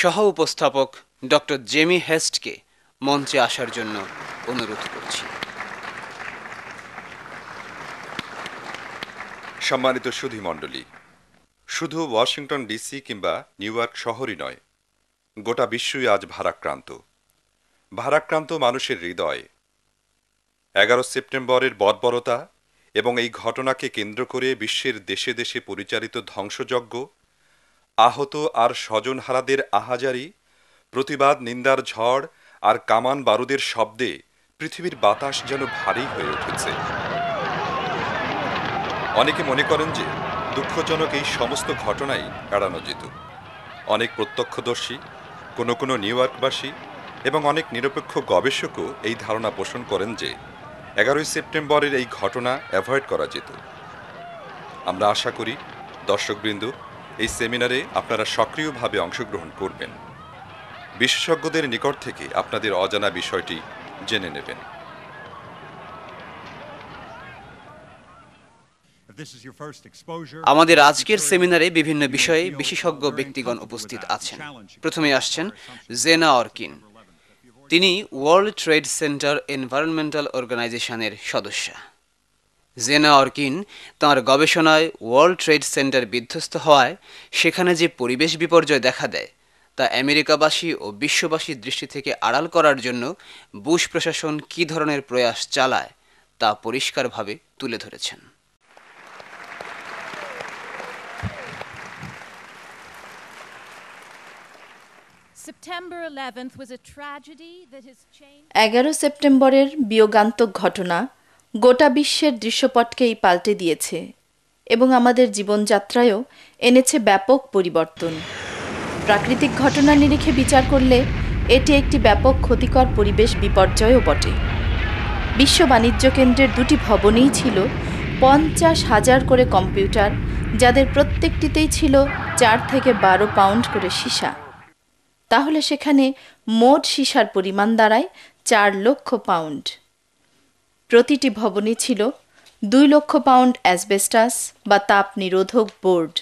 সহ উপস্থাপক doctor Jamie হেস্টকে মঞ্চে আসার জন্য অনুরোধ করছি। সম্মানিত সুধী মণ্ডলী, শুধু ওয়াশিংটন ডিসি কিংবা নিউ ইয়র্ক শহরই নয়, গোটা বিশ্বই আজ ভারাক্রান্ত। ভারাক্রান্ত মানুষের হৃদয়। এগারো সেপ্টেম্বরের বর্বরতা এবং এই ঘটনাকে কেন্দ্র করে বিশ্বের দেশে দেশে পরিচালিত ধ্বংসযজ্ঞ আহত আর স্বজনহারাদের আহাজারি, প্রতিবাদ, নিন্দার ঝড় আর কামান বারুদের শব্দে পৃথিবীর বাতাস যেন ভারী হয়ে উঠেছে। অনেকে মনে করেন যে দুঃখজনক এই সমস্ত ঘটনাই এড়ানো যেত। অনেক প্রত্যক্ষদর্শী, কোনো কোনো নিউ ইয়র্কবাসী এবং অনেক নিরপেক্ষ গবেষকও এই ধারণা পোষণ করেন যে এগারোই সেপ্টেম্বরের এই ঘটনা অ্যাভয়েড করা যেত। আমরা আশা করি, দর্শকবৃন্দ এই সেমিনারে আপনারা সক্রিয়ভাবে অংশগ্রহণ করবেন। বিশেষজ্ঞদের নিকট থেকে আপনাদের অজানা বিষয়টি জেনে নেবেন। আমাদের আজকের সেমিনারে বিভিন্ন বিষয়ে বিশেষজ্ঞ ব্যক্তিগণ উপস্থিত আছেন। প্রথমে আসছেন জেনা অর্কিন। তিনি ওয়ার্ল্ড ট্রেড সেন্টার এনভায়রনমেন্টাল অর্গানাইজেশনের সদস্যা। জেনা অর্কিন তাঁর গবেষণায় ওয়ার্ল্ড ট্রেড সেন্টার বিধ্বস্ত হওয়ায় সেখানে যে পরিবেশ বিপর্যয় দেখা দেয় তা আমেরিকাবাসী ও বিশ্ববাসীর দৃষ্টি থেকে আড়াল করার জন্য বুশ প্রশাসন কী ধরনের প্রয়াস চালায় তা পরিষ্কারভাবে তুলে ধরেছেন। এগারো সেপ্টেম্বরের বিয়োগান্তক ঘটনা গোটা বিশ্বের দৃশ্যপটকেই পাল্টে দিয়েছে এবং আমাদের জীবনযাত্রায়ও এনেছে ব্যাপক পরিবর্তন। প্রাকৃতিক ঘটনা নিরিখে বিচার করলে এটি একটি ব্যাপক ক্ষতিকর পরিবেশ বিপর্যয়ও বটে। বিশ্ব বাণিজ্য কেন্দ্রের দুটি ভবনেই ছিল পঞ্চাশ হাজার করে কম্পিউটার, যাদের প্রত্যেকটিতেই ছিল চার থেকে বারো পাউন্ড করে সীসা। তাহলে সেখানে মোট সীসার পরিমাণ দাঁড়ায় চার লক্ষ পাউন্ড। প্রতিটি ভবনে ছিল দুই লক্ষ পাউন্ড অ্যাসবেস্টাস বা তাপ নিরোধক বোর্ড।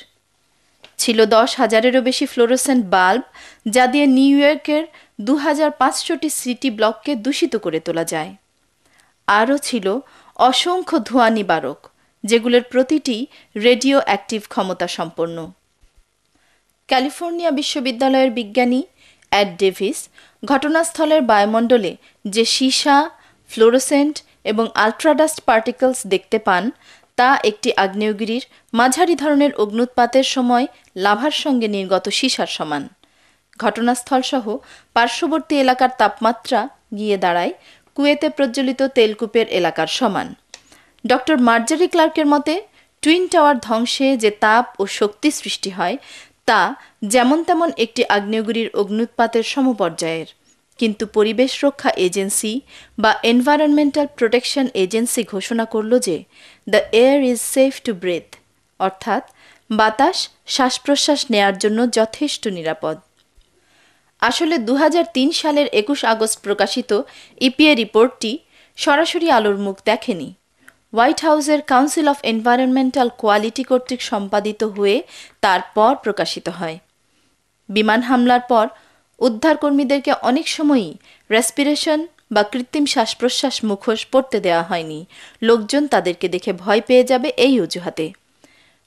ছিল দশ হাজারেরও বেশি ফ্লোরোসেন্ট বাল্ব, যা দিয়ে নিউ ইয়র্কের দু হাজার পাঁচশোটি সিটি ব্লককে দূষিত করে তোলা যায়। আরও ছিল অসংখ্য ধোঁয়া নিবারক যেগুলোর প্রতিটি রেডিও অ্যাক্টিভ ক্ষমতা সম্পন্ন। ক্যালিফোর্নিয়া বিশ্ববিদ্যালয়ের বিজ্ঞানী অ্যাড ডেভিস ঘটনাস্থলের বায়ুমণ্ডলে যে সীসা, ফ্লোরোসেন্ট এবং আলট্রাডাস্ট পার্টিকলস দেখতে পান, তা একটি আগ্নেয়গিরির মাঝারি ধরনের অগ্নুৎপাতের সময় লাভার সঙ্গে নির্গত সীসার সমান। ঘটনাস্থলসহ পার্শ্ববর্তী এলাকার তাপমাত্রা গিয়ে দাঁড়ায় কুয়েতে প্রজ্বলিত তেলকূপের এলাকার সমান। ডক্টর মার্জারি ক্লার্কের মতে, টুইন টাওয়ার ধ্বংসে যে তাপ ও শক্তি সৃষ্টি হয়, তা যেমন তেমন একটি আগ্নেয়গিরির অগ্নুৎপাতের সমপর্যায়ের। কিন্তু পরিবেশ রক্ষা এজেন্সি বা এনভায়রনমেন্টাল প্রোটেকশন এজেন্সি ঘোষণা করল যে the air is safe to breathe, অর্থাৎ বাতাস শ্বাস প্রশ্বাস নেয়ার জন্য যথেষ্ট নিরাপদ। আসলে দু হাজার তিন সালের একুশ আগস্ট প্রকাশিত ইপিএ রিপোর্টটি সরাসরি আলোর মুখ দেখেনি। হোয়াইট হাউসের কাউন্সিল অফ এনভায়রনমেন্টাল কোয়ালিটি কর্তৃক সম্পাদিত হয়ে তারপর প্রকাশিত হয়। বিমান হামলার পর উদ্ধারকর্মীদেরকে অনেক সময়ই রেসপিরেশন বা কৃত্রিম শ্বাস প্রশ্বাস মুখোশ পড়তে দেওয়া হয়নি। লোকজন তাদেরকে দেখে ভয় পেয়ে যাবে এই অজুহাতে।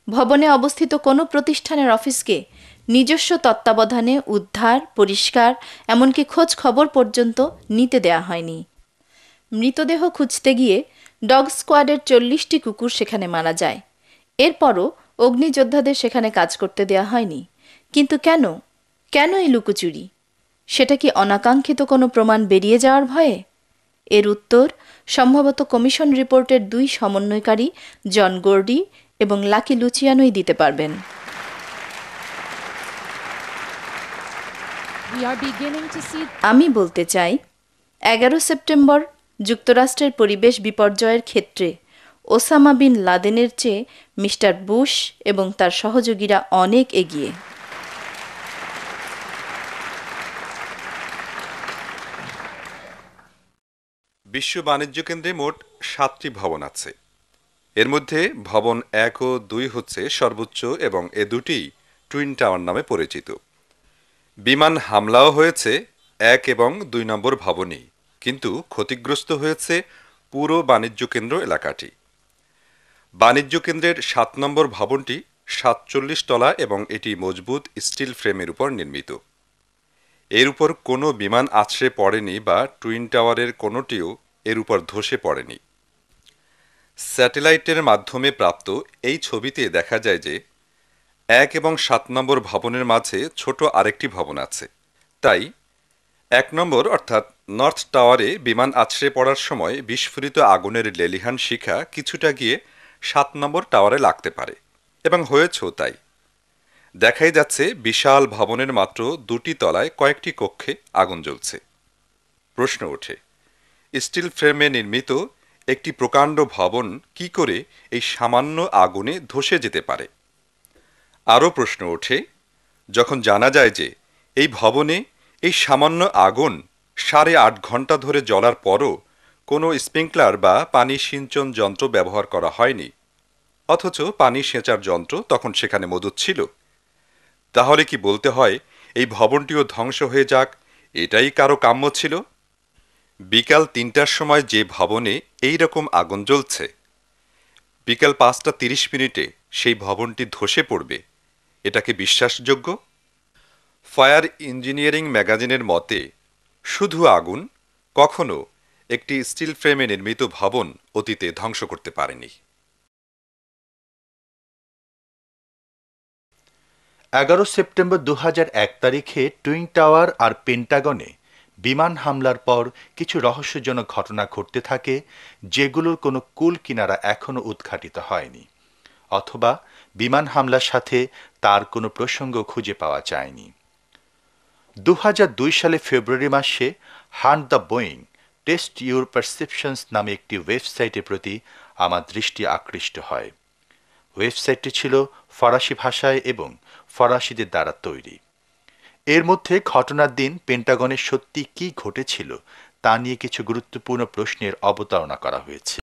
ভবনে অবস্থিত কোনো প্রতিষ্ঠানের অফিসকে নিজস্ব তত্ত্বাবধানে উদ্ধার, পরিষ্কার, এমনকি খোঁজ খবর পর্যন্ত নিতে দেয়া হয়নি। মৃতদেহ খুঁজতে গিয়ে ডগ স্কোয়াডের চল্লিশটি কুকুর সেখানে মারা যায়। এরপরও অগ্নিযোদ্ধাদের সেখানে কাজ করতে দেয়া হয়নি। কিন্তু কেন? কেন এই লুকোচুরি? সেটা কি অনাকাঙ্ক্ষিত কোনো প্রমাণ বেরিয়ে যাওয়ার ভয়ে? এর উত্তর সম্ভবত কমিশন রিপোর্টের দুই সমন্বয়কারী জন গোর্ডি এবং লাকি লুচিয়ানোই দিতে পারবেন। আমি বলতে চাই এগারো সেপ্টেম্বর যুক্তরাষ্ট্রের পরিবেশ বিপর্যয়ের ক্ষেত্রে ওসামা বিন লাদেনের চেয়ে মিস্টার বুশ এবং তার সহযোগীরা অনেক এগিয়ে। বিশ্ব বাণিজ্য কেন্দ্রে মোট সাতটি ভবন আছে। এর মধ্যে ভবন এক ও দুই হচ্ছে সর্বোচ্চ এবং এ দুটি টুইন টাওয়ার নামে পরিচিত। বিমান হামলাও হয়েছে এক এবং দুই নম্বর ভবনেই, কিন্তু ক্ষতিগ্রস্ত হয়েছে পুরো বাণিজ্য কেন্দ্র এলাকাটি। বাণিজ্য কেন্দ্রের সাত নম্বর ভবনটি সাতচল্লিশ তলা এবং এটি মজবুত স্টিল ফ্রেমের উপর নির্মিত। এর উপর কোনো বিমান আছড়ে পড়েনি বা টুইন টাওয়ারের কোনোটিও এর উপর ধসে পড়েনি। স্যাটেলাইটের মাধ্যমে প্রাপ্ত এই ছবিতে দেখা যায় যে, এক এবং সাত নম্বর ভবনের মাঝে ছোট আরেকটি ভবন আছে। তাই, এক নম্বর অর্থাৎ নর্থ টাওয়ারে বিমান আছড়ে পড়ার সময় বিস্ফোরিত আগুনের লেলিহান শিখা কিছুটা গিয়ে সাত নম্বর টাওয়ারে লাগতে পারে, এবং হয়েছেও তাই। দেখাই যাচ্ছে বিশাল ভবনের মাত্র দুটি তলায় কয়েকটি কক্ষে আগুন জ্বলছে। প্রশ্ন ওঠে স্টিল ফ্রেমে নির্মিত একটি প্রকাণ্ড ভবন কি করে এই সামান্য আগুনে ধসে যেতে পারে? আরও প্রশ্ন ওঠে, যখন জানা যায় যে এই ভবনে এই সামান্য আগুন সাড়ে আট ঘণ্টা ধরে জ্বলার পরও কোনো স্প্রিংকলার বা পানি সিঞ্চন যন্ত্র ব্যবহার করা হয়নি, অথচ পানি সেচার যন্ত্র তখন সেখানে মজুদ ছিল। তাহলে কি বলতে হয় এই ভবনটিও ধ্বংস হয়ে যাক? এটাই কারও কাম্য ছিল? বিকাল তিনটার সময় যে ভবনে এই রকম আগুন জ্বলছে। বিকাল পাঁচটা তিরিশ মিনিটে সেই ভবনটি ধসে পড়বে। এটা কি বিশ্বাসযোগ্য? ফায়ার ইঞ্জিনিয়ারিং ম্যাগাজিনের মতে, শুধু আগুন কখনো একটি স্টিল ফ্রেমে নির্মিত ভবন অতীতে ধ্বংস করতে পারেনি। এগারো সেপ্টেম্বর দু এক তারিখে টুইন টাওয়ার আর পেন্টাগনে বিমান হামলার পর কিছু রহস্যজনক ঘটনা ঘটতে থাকে, যেগুলোর কোনো কুল কিনারা এখনও উদ্ঘাটিত হয়নি, অথবা বিমান হামলার সাথে তার কোনো প্রসঙ্গ খুঁজে পাওয়া যায়নি। দু হাজার দুই সালে ফেব্রুয়ারি মাসে hunt the Boeing, test your perceptions নামে একটি ওয়েবসাইটের প্রতি আমার দৃষ্টি আকৃষ্ট হয়। ওয়েবসাইটটি ছিল ফরাসি ভাষায় এবং ফরাসিদের দ্বারা তৈরি। এর মধ্যে ঘটনার দিন পেন্টাগনের সত্যি কী ঘটেছিল, তা নিয়ে কিছু গুরুত্বপূর্ণ প্রশ্নের অবতারণা করা হয়েছে।